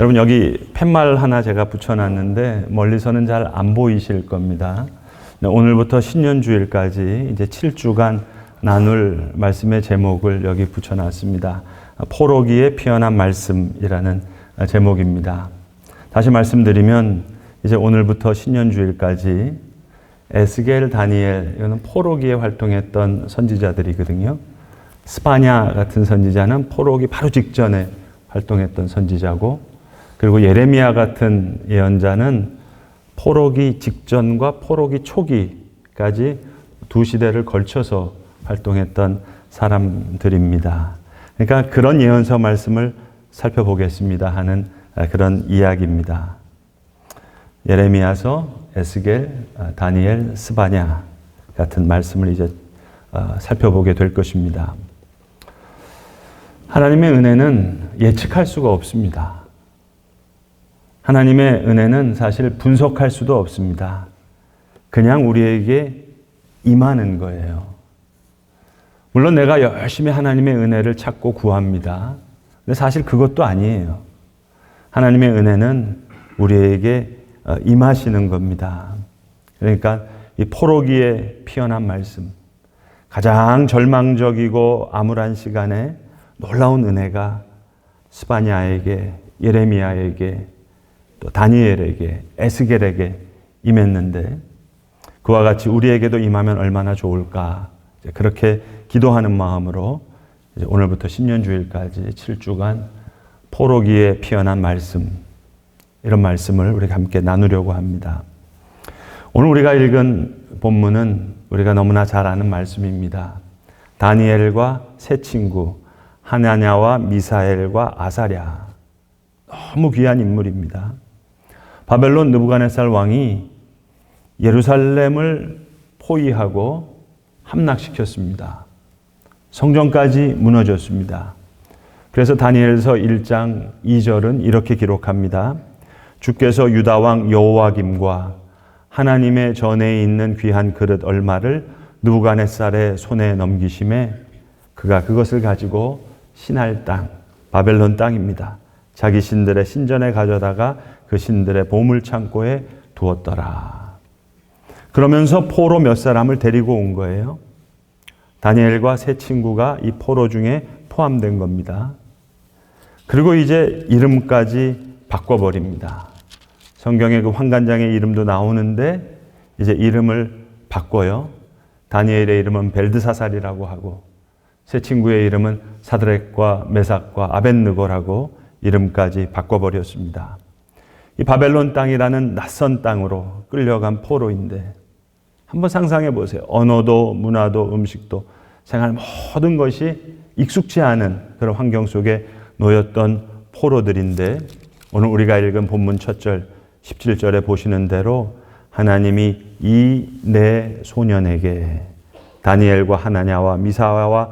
여러분 여기 팻말 하나 제가 붙여놨는데 멀리서는 잘 안 보이실 겁니다. 네, 오늘부터 신년주일까지 이제 7주간 나눌 말씀의 제목을 여기 붙여놨습니다. 포로기에 피어난 말씀이라는 제목입니다. 다시 말씀드리면 이제 오늘부터 신년주일까지 에스겔, 다니엘 이거는 포로기에 활동했던 선지자들이거든요. 스파냐 같은 선지자는 포로기 바로 직전에 활동했던 선지자고 그리고 예레미야 같은 예언자는 포로기 직전과 포로기 초기까지 두 시대를 걸쳐서 활동했던 사람들입니다. 그러니까 그런 예언서 말씀을 살펴보겠습니다 하는 그런 이야기입니다. 예레미야서, 에스겔, 다니엘, 스바냐 같은 말씀을 이제 살펴보게 될 것입니다. 하나님의 은혜는 예측할 수가 없습니다. 하나님의 은혜는 사실 분석할 수도 없습니다. 그냥 우리에게 임하는 거예요. 물론 내가 열심히 하나님의 은혜를 찾고 구합니다. 근데 사실 그것도 아니에요. 하나님의 은혜는 우리에게 임하시는 겁니다. 그러니까 이 포로기에 피어난 말씀, 가장 절망적이고 암울한 시간에 놀라운 은혜가 스바냐에게, 예레미야에게, 또 다니엘에게, 에스겔에게 임했는데 그와 같이 우리에게도 임하면 얼마나 좋을까. 그렇게 기도하는 마음으로 오늘부터 10년 주일까지 7주간 포로기에 피어난 말씀, 이런 말씀을 우리가 함께 나누려고 합니다. 오늘 우리가 읽은 본문은 우리가 너무나 잘 아는 말씀입니다. 다니엘과 세 친구, 하나냐와 미사엘과 아사랴. 너무 귀한 인물입니다. 바벨론 느부갓네살 왕이 예루살렘을 포위하고 함락시켰습니다. 성전까지 무너졌습니다. 그래서 다니엘서 1장 2절은 이렇게 기록합니다. 주께서 유다 왕 여호와김과 하나님의 전에 있는 귀한 그릇 얼마를 누부갓네살의 손에 넘기심에 그가 그것을 가지고 신할 땅 바벨론 땅입니다. 자기 신들의 신전에 가져다가 그 신들의 보물 창고에 두었더라. 그러면서 포로 몇 사람을 데리고 온 거예요. 다니엘과 세 친구가 이 포로 중에 포함된 겁니다. 그리고 이제 이름까지 바꿔버립니다. 성경에 그 환관장의 이름도 나오는데 이제 이름을 바꿔요. 다니엘의 이름은 벨드사살이라고 하고 세 친구의 이름은 사드렉과 메삭과 아벤느고라고 이름까지 바꿔버렸습니다. 이 바벨론 땅이라는 낯선 땅으로 끌려간 포로인데 한번 상상해 보세요. 언어도 문화도 음식도 생활 모든 것이 익숙지 않은 그런 환경 속에 놓였던 포로들인데 오늘 우리가 읽은 본문 첫절 17절에 보시는 대로 하나님이 이네 소년에게 다니엘과 하나냐와 미사와와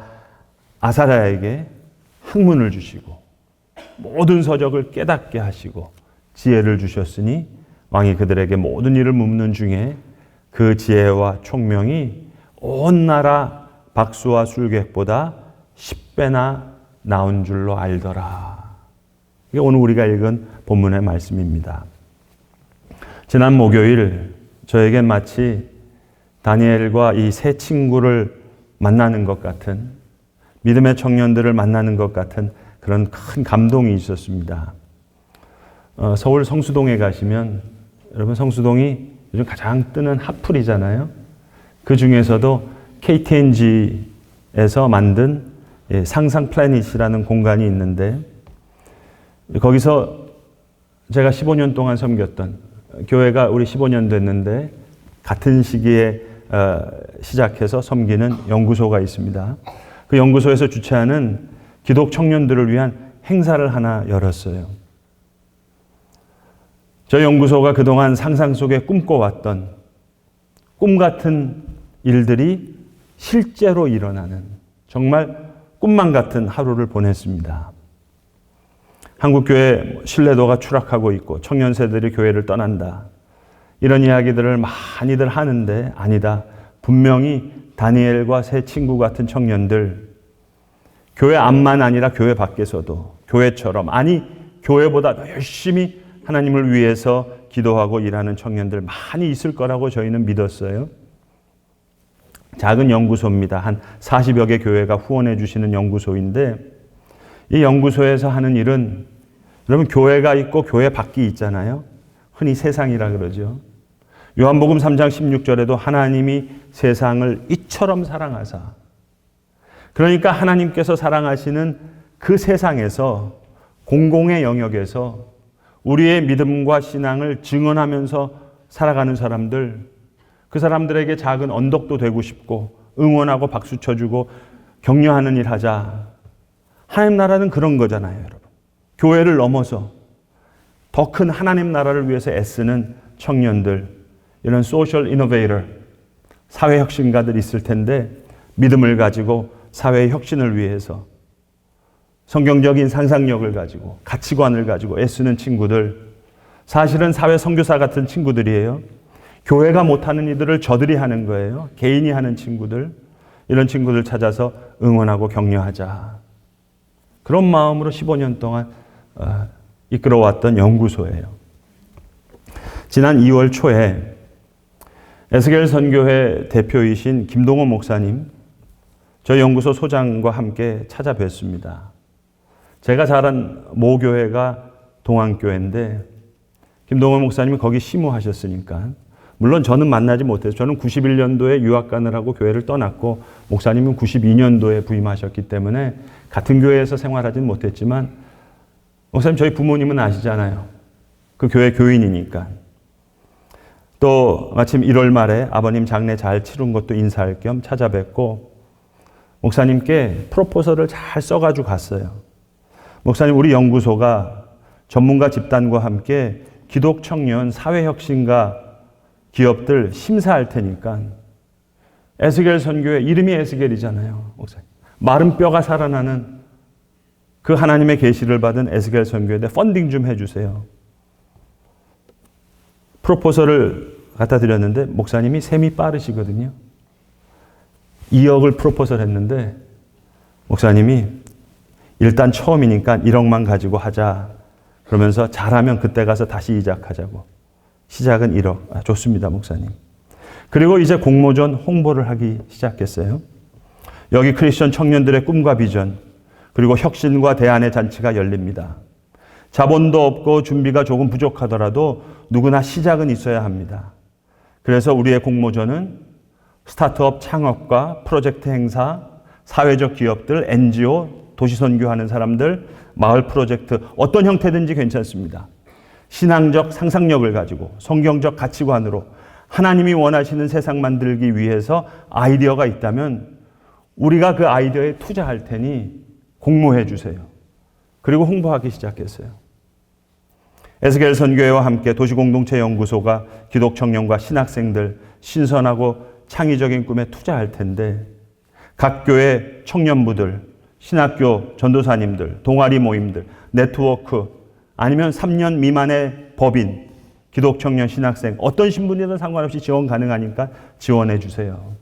아사라에게 학문을 주시고 모든 서적을 깨닫게 하시고 지혜를 주셨으니 왕이 그들에게 모든 일을 묻는 중에 그 지혜와 총명이 온 나라 박수와 술객보다 10배나 나온 줄로 알더라. 이게 오늘 우리가 읽은 본문의 말씀입니다. 지난 목요일 저에겐 마치 다니엘과 이 세 친구를 만나는 것 같은 믿음의 청년들을 만나는 것 같은 그런 큰 감동이 있었습니다. 어, 서울 성수동에 가시면 여러분 성수동이 요즘 가장 뜨는 핫플이잖아요. 그 중에서도 KTNG에서 만든 예, 상상 플래닛이라는 공간이 있는데 거기서 제가 15년 동안 섬겼던 교회가 우리 15년 됐는데 같은 시기에 어, 시작해서 섬기는 연구소가 있습니다. 그 연구소에서 주최하는 기독 청년들을 위한 행사를 하나 열었어요. 저 연구소가 그동안 상상 속에 꿈꿔왔던 꿈 같은 일들이 실제로 일어나는 정말 꿈만 같은 하루를 보냈습니다. 한국교회 신뢰도가 추락하고 있고 청년 세대들이 교회를 떠난다. 이런 이야기들을 많이들 하는데 아니다. 분명히 다니엘과 새 친구 같은 청년들 교회 안만 아니라 교회 밖에서도 교회처럼 아니 교회보다 더 열심히 하나님을 위해서 기도하고 일하는 청년들 많이 있을 거라고 저희는 믿었어요. 작은 연구소입니다. 한 40여 개 교회가 후원해 주시는 연구소인데 이 연구소에서 하는 일은 여러분 교회가 있고 교회 밖이 있잖아요. 흔히 세상이라 그러죠. 요한복음 3장 16절에도 하나님이 세상을 이처럼 사랑하사 그러니까 하나님께서 사랑하시는 그 세상에서 공공의 영역에서 우리의 믿음과 신앙을 증언하면서 살아가는 사람들 그 사람들에게 작은 언덕도 되고 싶고 응원하고 박수 쳐주고 격려하는 일 하자. 하나님 나라는 그런 거잖아요, 여러분. 교회를 넘어서 더 큰 하나님 나라를 위해서 애쓰는 청년들, 이런 소셜 이노베이터, 사회 혁신가들 있을 텐데 믿음을 가지고 사회 혁신을 위해서 성경적인 상상력을 가지고 가치관을 가지고 애쓰는 친구들, 사실은 사회 선교사 같은 친구들이에요. 교회가 못하는 이들을 저들이 하는 거예요. 개인이 하는 친구들. 이런 친구들 찾아서 응원하고 격려하자. 그런 마음으로 15년 동안 어, 이끌어왔던 연구소예요. 지난 2월 초에 에스겔 선교회 대표이신 김동호 목사님, 저희 연구소 소장과 함께 찾아뵀습니다. 제가 자란 모교회가 동안교회인데 김동호 목사님이 거기 시무하셨으니까 물론 저는 만나지 못해서 저는 91년도에 유학 가느라고 교회를 떠났고 목사님은 92년도에 부임하셨기 때문에 같은 교회에서 생활하지는 못했지만 목사님 저희 부모님은 아시잖아요. 그 교회 교인이니까. 또 마침 1월 말에 아버님 장례 잘 치른 것도 인사할 겸 찾아뵙고 목사님께 프로포설을 잘 써가지고 갔어요. 목사님 우리 연구소가 전문가 집단과 함께 기독 청년 사회혁신가 기업들 심사할 테니까 에스겔 선교의 이름이 에스겔이잖아요. 목사님. 마른 뼈가 살아나는 그 하나님의 계시를 받은 에스겔 선교에 대해 펀딩 좀 해주세요. 프로포설을 갖다 드렸는데 목사님이 셈이 빠르시거든요. 2억을 프로포설 했는데 목사님이 일단 처음이니까 1억만 가지고 하자. 그러면서 잘하면 그때 가서 다시 이작하자고. 시작은 1억. 아, 좋습니다, 목사님. 그리고 이제 공모전 홍보를 하기 시작했어요. 여기 크리스천 청년들의 꿈과 비전, 그리고 혁신과 대안의 잔치가 열립니다. 자본도 없고 준비가 조금 부족하더라도 누구나 시작은 있어야 합니다. 그래서 우리의 공모전은 스타트업 창업과 프로젝트 행사, 사회적 기업들, NGO, 도시 선교하는 사람들, 마을 프로젝트, 어떤 형태든지 괜찮습니다. 신앙적 상상력을 가지고 성경적 가치관으로 하나님이 원하시는 세상 만들기 위해서 아이디어가 있다면 우리가 그 아이디어에 투자할 테니 공모해 주세요. 그리고 홍보하기 시작했어요. 에스겔 선교회와 함께 도시공동체 연구소가 기독 청년과 신학생들 신선하고 창의적인 꿈에 투자할 텐데 각 교회 청년부들, 신학교 전도사님들, 동아리 모임들, 네트워크 아니면 3년 미만의 법인, 기독 청년 신학생 어떤 신분이든 상관없이 지원 가능하니까 지원해 주세요.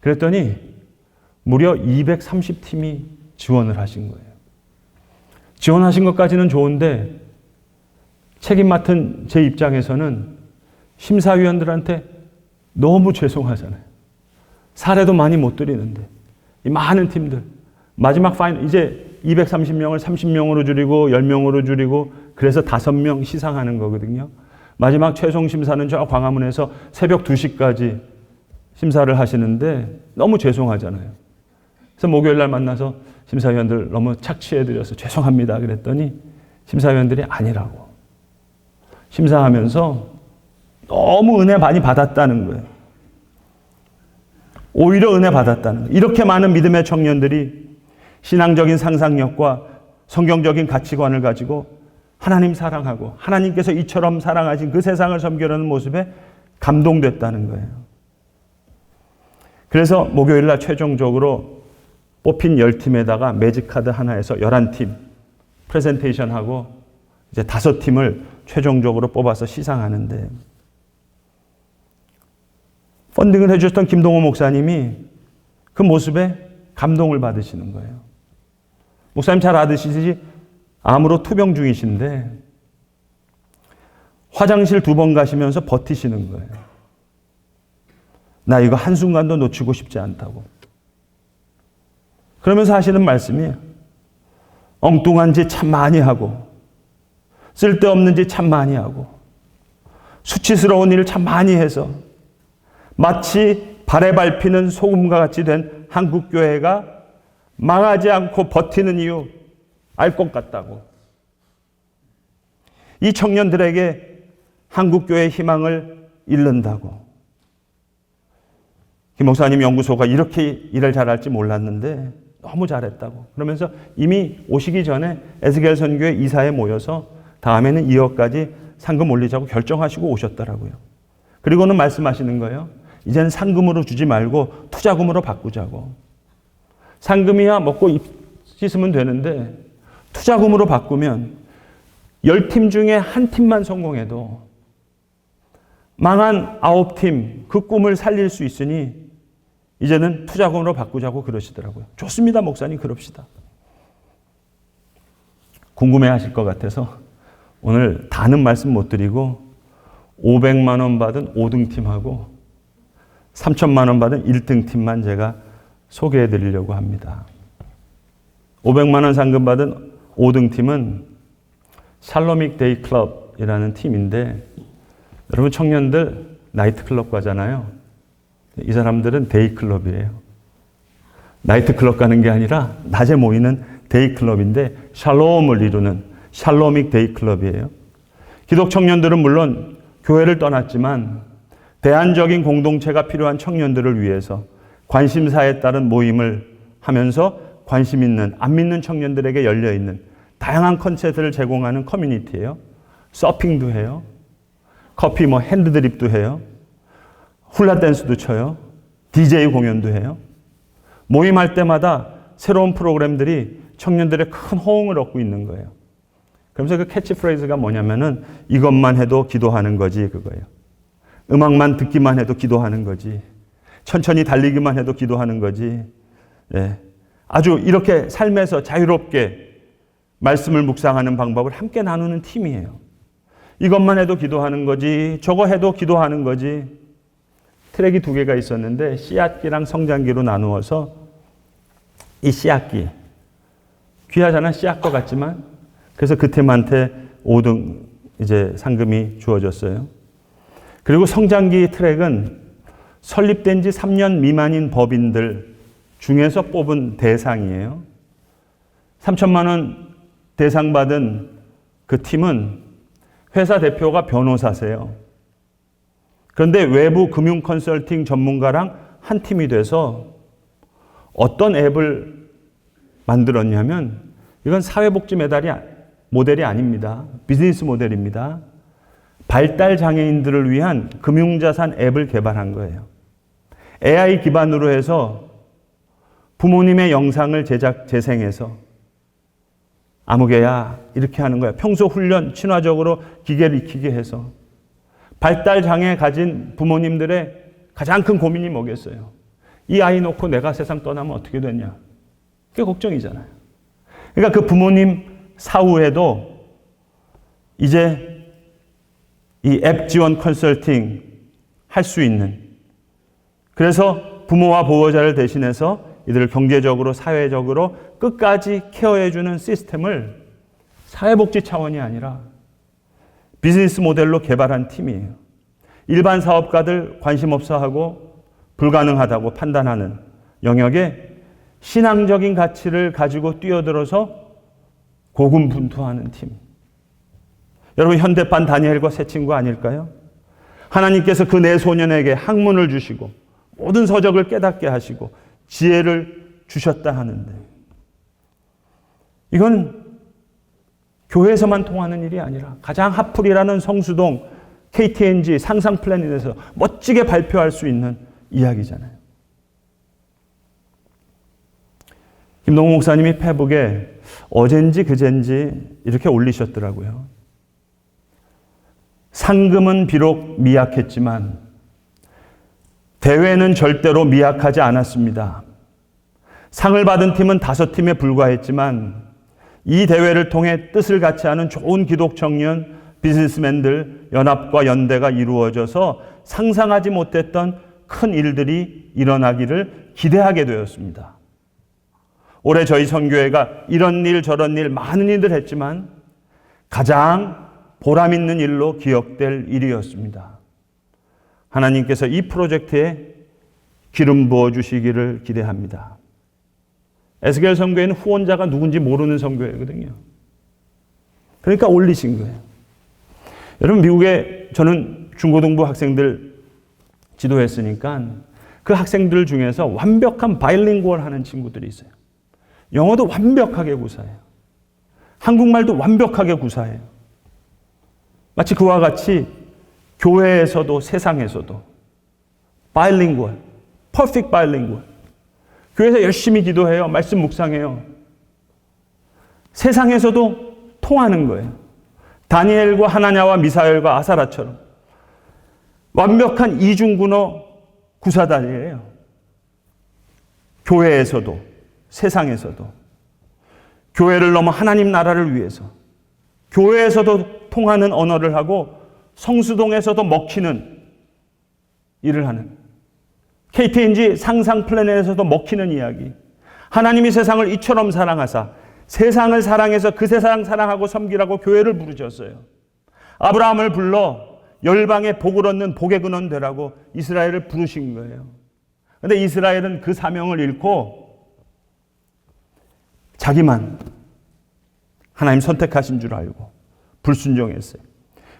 그랬더니 무려 230팀이 지원을 하신 거예요. 지원하신 것까지는 좋은데 책임 맡은 제 입장에서는 심사위원들한테 너무 죄송하잖아요. 사례도 많이 못 드리는데 이 많은 팀들 마지막 파이널 이제 230명을 30명으로 줄이고 10명으로 줄이고 그래서 5명 시상하는 거거든요. 마지막 최종 심사는 저 광화문에서 새벽 2시까지 심사를 하시는데 너무 죄송하잖아요. 그래서 목요일 날 만나서 심사위원들 너무 착취해드려서 죄송합니다. 그랬더니 심사위원들이 아니라고. 심사하면서 너무 은혜 많이 받았다는 거예요. 오히려 은혜 받았다는 거예요. 이렇게 많은 믿음의 청년들이 신앙적인 상상력과 성경적인 가치관을 가지고 하나님 사랑하고 하나님께서 이처럼 사랑하신 그 세상을 섬기려는 모습에 감동됐다는 거예요. 그래서 목요일 날 최종적으로 뽑힌 10팀에다가 매직카드 하나에서 11팀 프레젠테이션 하고 이제 다섯 팀을 최종적으로 뽑아서 시상하는데 펀딩을 해주셨던 김동호 목사님이 그 모습에 감동을 받으시는 거예요. 목사님 잘 아시듯이 암으로 투병 중이신데 화장실 두 번 가시면서 버티시는 거예요. 나 이거 한순간도 놓치고 싶지 않다고. 그러면서 하시는 말씀이 엉뚱한 짓 참 많이 하고 쓸데없는 짓 참 많이 하고 수치스러운 일을 참 많이 해서 마치 발에 밟히는 소금과 같이 된 한국 교회가 망하지 않고 버티는 이유 알 것 같다고. 이 청년들에게 한국 교회의 희망을 잃는다고. 김 목사님 연구소가 이렇게 일을 잘할지 몰랐는데 너무 잘했다고. 그러면서 이미 오시기 전에 에스겔 선교회 이사에 모여서 다음에는 2억까지 상금 올리자고 결정하시고 오셨더라고요. 그리고는 말씀하시는 거예요. 이제는 상금으로 주지 말고 투자금으로 바꾸자고. 상금이야 먹고 입 씻으면 되는데 투자금으로 바꾸면 10팀 중에 한 팀만 성공해도 망한 9팀 그 꿈을 살릴 수 있으니 이제는 투자금으로 바꾸자고 그러시더라고요. 좋습니다, 목사님. 그럽시다. 궁금해 하실 것 같아서 오늘 다는 말씀 못 드리고 500만 원 받은 5등 팀하고 3천만 원 받은 1등 팀만 제가 소개해 드리려고 합니다. 500만 원 상금 받은 5등 팀은 샬로믹 데이 클럽이라는 팀인데 여러분 청년들 나이트 클럽 가잖아요. 이 사람들은 데이 클럽이에요. 나이트 클럽 가는 게 아니라 낮에 모이는 데이 클럽인데 샬롬을 이루는 샬로믹 데이 클럽이에요. 기독 청년들은 물론 교회를 떠났지만 대안적인 공동체가 필요한 청년들을 위해서 관심사에 따른 모임을 하면서 관심 있는 안 믿는 청년들에게 열려 있는 다양한 컨셉트를 제공하는 커뮤니티예요. 서핑도 해요. 커피 뭐 핸드드립도 해요. 훌라 댄스도 쳐요. DJ 공연도 해요. 모임할 때마다 새로운 프로그램들이 청년들의 큰 호응을 얻고 있는 거예요. 그러면서 그 캐치프레이즈가 뭐냐면은 이것만 해도 기도하는 거지 그거예요. 음악만 듣기만 해도 기도하는 거지. 천천히 달리기만 해도 기도하는 거지. 예. 아주 이렇게 삶에서 자유롭게 말씀을 묵상하는 방법을 함께 나누는 팀이에요. 이것만 해도 기도하는 거지, 저거 해도 기도하는 거지. 트랙이 두 개가 있었는데 씨앗기랑 성장기로 나누어서 이 씨앗기 귀하잖아 씨앗과 같지만 그래서 그 팀한테 5등 이제 상금이 주어졌어요. 그리고 성장기 트랙은 설립된 지 3년 미만인 법인들 중에서 뽑은 대상이에요. 3천만 원 대상 받은 그 팀은 회사 대표가 변호사세요. 그런데 외부 금융 컨설팅 전문가랑 한 팀이 돼서 어떤 앱을 만들었냐면 이건 사회복지 메달이 모델이 아닙니다. 비즈니스 모델입니다. 발달 장애인들을 위한 금융자산 앱을 개발한 거예요. AI 기반으로 해서 부모님의 영상을 제작 재생해서 아무개야 이렇게 하는 거야. 평소 훈련 친화적으로 기계를 익히게 해서 발달 장애 가진 부모님들의 가장 큰 고민이 뭐겠어요? 이 아이 놓고 내가 세상 떠나면 어떻게 되냐? 그게 걱정이잖아요. 그러니까 그 부모님 사후에도 이제 이 앱 지원 컨설팅 할 수 있는 그래서 부모와 보호자를 대신해서 이들을 경제적으로 사회적으로 끝까지 케어해주는 시스템을 사회복지 차원이 아니라 비즈니스 모델로 개발한 팀이에요. 일반 사업가들 관심 없어 하고 불가능하다고 판단하는 영역에 신앙적인 가치를 가지고 뛰어들어서 고군분투하는 팀. 여러분 현대판 다니엘과 새 친구 아닐까요? 하나님께서 그 네 소년에게 학문을 주시고 모든 서적을 깨닫게 하시고 지혜를 주셨다 하는데 이건 교회에서만 통하는 일이 아니라 가장 핫플이라는 성수동 KTNG 상상 플래닛에서 멋지게 발표할 수 있는 이야기잖아요. 김동호 목사님이 페북에 어젠지 그젠지 이렇게 올리셨더라고요. 상금은 비록 미약했지만 대회는 절대로 미약하지 않았습니다. 상을 받은 팀은 다섯 팀에 불과했지만 이 대회를 통해 뜻을 같이 하는 좋은 기독 청년, 비즈니스맨들 연합과 연대가 이루어져서 상상하지 못했던 큰 일들이 일어나기를 기대하게 되었습니다. 올해 저희 선교회가 이런 일 저런 일 많은 일들 했지만 가장 보람 있는 일로 기억될 일이었습니다. 하나님께서 이 프로젝트에 기름 부어 주시기를 기대합니다. 에스겔 선교회는 후원자가 누군지 모르는 선교회거든요. 그러니까 올리신 거예요. 여러분 미국에 저는 중고등부 학생들 지도했으니까 그 학생들 중에서 완벽한 바일링구얼 하는 친구들이 있어요. 영어도 완벽하게 구사해요. 한국말도 완벽하게 구사해요. 마치 그와 같이 교회에서도 세상에서도 바일링구얼, 퍼펙트 바일링구얼. 교회에서 열심히 기도해요. 말씀 묵상해요. 세상에서도 통하는 거예요. 다니엘과 하나냐와 미사엘과 아사라처럼 완벽한 이중군어 구사단이에요. 교회에서도 세상에서도 교회를 넘어 하나님 나라를 위해서 교회에서도 통하는 언어를 하고 성수동에서도 먹히는 일을 하는 KTNG 상상 플래넷에서도 먹히는 이야기. 하나님이 세상을 이처럼 사랑하사 세상을 사랑해서 그 세상 사랑하고 섬기라고 교회를 부르셨어요. 아브라함을 불러 열방의 복을 얻는 복의 근원 되라고 이스라엘을 부르신 거예요. 근데 이스라엘은 그 사명을 잃고 자기만 하나님 선택하신 줄 알고 불순종했어요.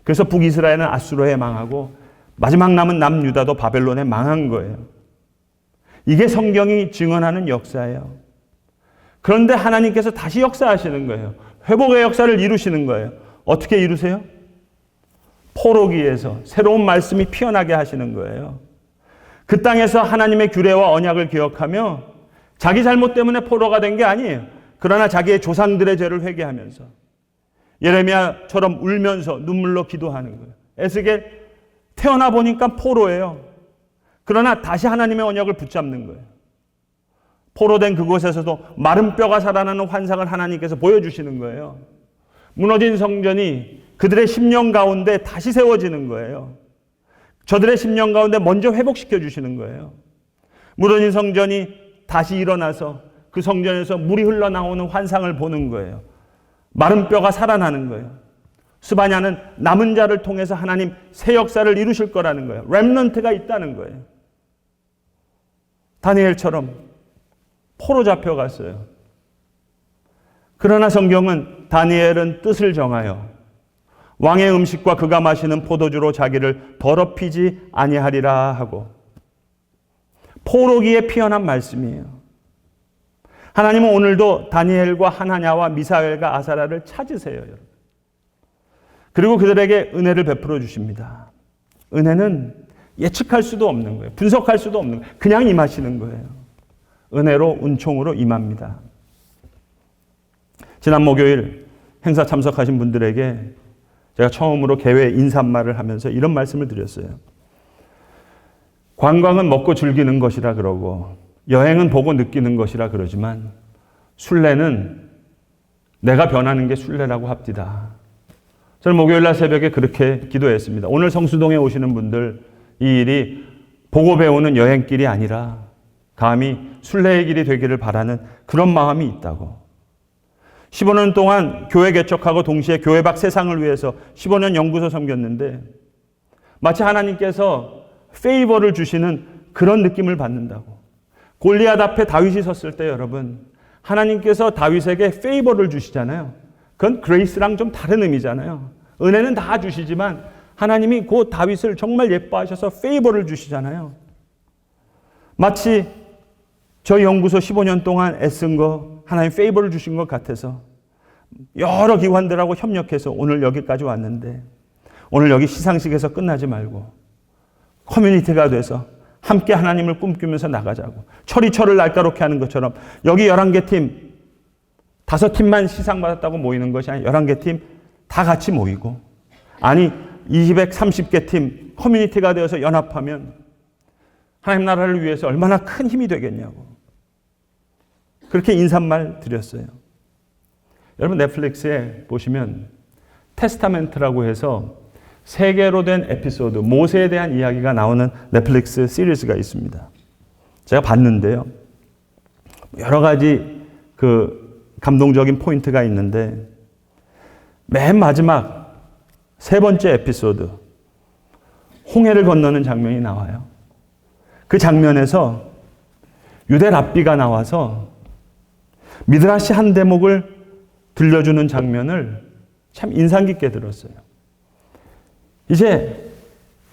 그래서 북이스라엘은 아수르에 망하고 마지막 남은 남유다도 바벨론에 망한 거예요. 이게 성경이 증언하는 역사예요. 그런데 하나님께서 다시 역사하시는 거예요. 회복의 역사를 이루시는 거예요. 어떻게 이루세요? 포로기에서 새로운 말씀이 피어나게 하시는 거예요. 그 땅에서 하나님의 규례와 언약을 기억하며 자기 잘못 때문에 포로가 된 게 아니에요. 그러나 자기의 조상들의 죄를 회개하면서 예레미야처럼 울면서 눈물로 기도하는 거예요. 에스겔 태어나 보니까 포로예요. 그러나 다시 하나님의 언약을 붙잡는 거예요. 포로된 그곳에서도 마른 뼈가 살아나는 환상을 하나님께서 보여주시는 거예요. 무너진 성전이 그들의 10년 가운데 다시 세워지는 거예요. 저들의 10년 가운데 먼저 회복시켜 주시는 거예요. 무너진 성전이 다시 일어나서 그 성전에서 물이 흘러나오는 환상을 보는 거예요. 마른 뼈가 살아나는 거예요. 스바냐는 남은 자를 통해서 하나님 새 역사를 이루실 거라는 거예요. 렘넌트가 있다는 거예요. 다니엘처럼 포로 잡혀갔어요. 그러나 성경은 다니엘은 뜻을 정하여 왕의 음식과 그가 마시는 포도주로 자기를 더럽히지 아니하리라 하고 포로기에 피어난 말씀이에요. 하나님은 오늘도 다니엘과 하나냐와 미사엘과 아사라를 찾으세요, 여러분. 그리고 그들에게 은혜를 베풀어 주십니다. 은혜는 예측할 수도 없는 거예요. 분석할 수도 없는 거예요. 그냥 임하시는 거예요. 은혜로 은총으로 임합니다. 지난 목요일 행사 참석하신 분들에게 제가 처음으로 개회 인사말을 하면서 이런 말씀을 드렸어요. 관광은 먹고 즐기는 것이라 그러고 여행은 보고 느끼는 것이라 그러지만 순례는 내가 변하는 게 순례라고 합디다. 저는 목요일 날 새벽에 그렇게 기도했습니다. 오늘 성수동에 오시는 분들 이 일이 보고 배우는 여행길이 아니라 감히 순례의 길이 되기를 바라는 그런 마음이 있다고. 15년 동안 교회 개척하고 동시에 교회 밖 세상을 위해서 15년 연구소 섬겼는데 마치 하나님께서 페이버를 주시는 그런 느낌을 받는다고. 골리앗 앞에 다윗이 섰을 때 여러분 하나님께서 다윗에게 페이버를 주시잖아요. 그건 그레이스랑 좀 다른 의미잖아요. 은혜는 다 주시지만 하나님이 그 다윗을 정말 예뻐하셔서 페이버를 주시잖아요. 마치 저 연구소 15년 동안 애쓴 거 하나님 페이버를 주신 것 같아서 여러 기관들하고 협력해서 오늘 여기까지 왔는데 오늘 여기 시상식에서 끝나지 말고 커뮤니티가 돼서 함께 하나님을 꿈꾸면서 나가자고. 철이 철을 날카롭게 하는 것처럼 여기 11개 팀, 다섯 팀만 시상받았다고 모이는 것이 아니라 11개 팀 다 같이 모이고 아니 230개 팀 커뮤니티가 되어서 연합하면 하나님 나라를 위해서 얼마나 큰 힘이 되겠냐고. 그렇게 인사말 드렸어요. 여러분 넷플릭스에 보시면 테스타멘트라고 해서 세 개로 된 에피소드, 모세에 대한 이야기가 나오는 넷플릭스 시리즈가 있습니다. 제가 봤는데요. 여러 가지 그 감동적인 포인트가 있는데 맨 마지막 세 번째 에피소드 홍해를 건너는 장면이 나와요. 그 장면에서 유대 랍비가 나와서 미드라시 한 대목을 들려주는 장면을 참 인상 깊게 들었어요. 이제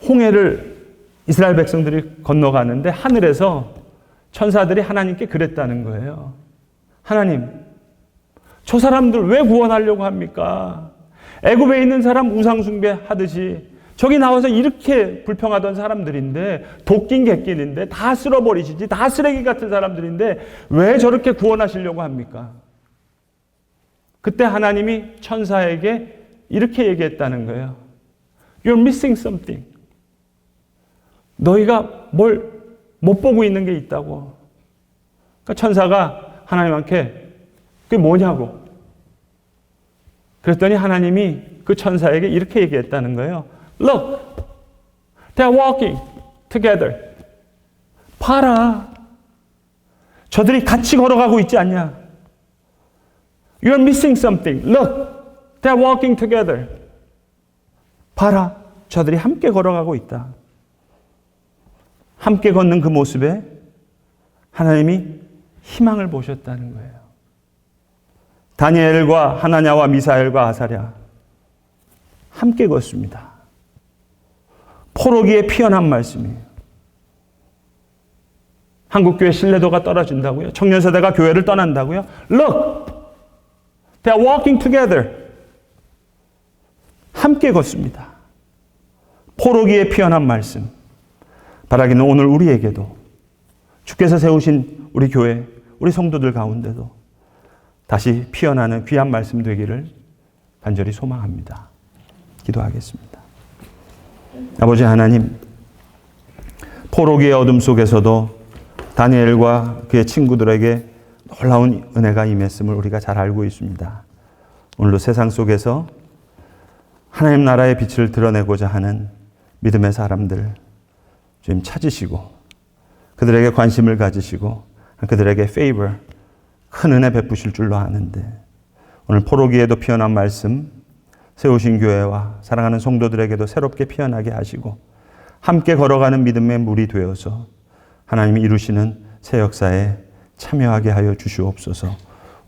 홍해를 이스라엘 백성들이 건너가는데 하늘에서 천사들이 하나님께 그랬다는 거예요. 하나님, 저 사람들 왜 구원하려고 합니까? 애굽에 있는 사람 우상 숭배하듯이 저기 나와서 이렇게 불평하던 사람들인데 도끼인 객끼인데 다 쓸어버리시지 다 쓰레기 같은 사람들인데 왜 저렇게 구원하시려고 합니까? 그때 하나님이 천사에게 이렇게 얘기했다는 거예요. You're missing something. 너희가 뭘 못 보고 있는 게 있다고. 그러니까 천사가 하나님한테 그게 뭐냐고. 그랬더니 하나님이 그 천사에게 이렇게 얘기했다는 거예요. Look, they're walking together. 봐라. 저들이 같이 걸어가고 있지 않냐? You're missing something. Look, they're walking together. 봐라. 저들이 함께 걸어가고 있다. 함께 걷는 그 모습에 하나님이 희망을 보셨다는 거예요. 다니엘과 하나냐와 미사엘과 아사랴 함께 걷습니다. 포로기에 피어난 말씀이에요. 한국교회 신뢰도가 떨어진다고요? 청년 세대가 교회를 떠난다고요? Look! They are walking together. 함께 걷습니다. 포로기에 피어난 말씀. 바라기는 오늘 우리에게도 주께서 세우신 우리 교회, 우리 성도들 가운데도 다시 피어나는 귀한 말씀 되기를 간절히 소망합니다. 기도하겠습니다. 아버지 하나님, 포로기의 어둠 속에서도 다니엘과 그의 친구들에게 놀라운 은혜가 임했음을 우리가 잘 알고 있습니다. 오늘도 세상 속에서 하나님 나라의 빛을 드러내고자 하는 믿음의 사람들 주님 찾으시고 그들에게 관심을 가지시고 그들에게 favor 큰 은혜 베푸실 줄로 아는데 오늘 포로기에도 피어난 말씀 세우신 교회와 사랑하는 성도들에게도 새롭게 피어나게 하시고 함께 걸어가는 믿음의 물이 되어서 하나님이 이루시는 새 역사에 참여하게 하여 주시옵소서.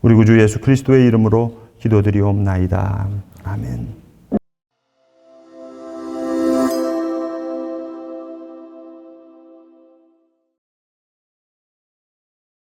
우리 구주 예수 그리스도의 이름으로 기도드리옵나이다. 아멘.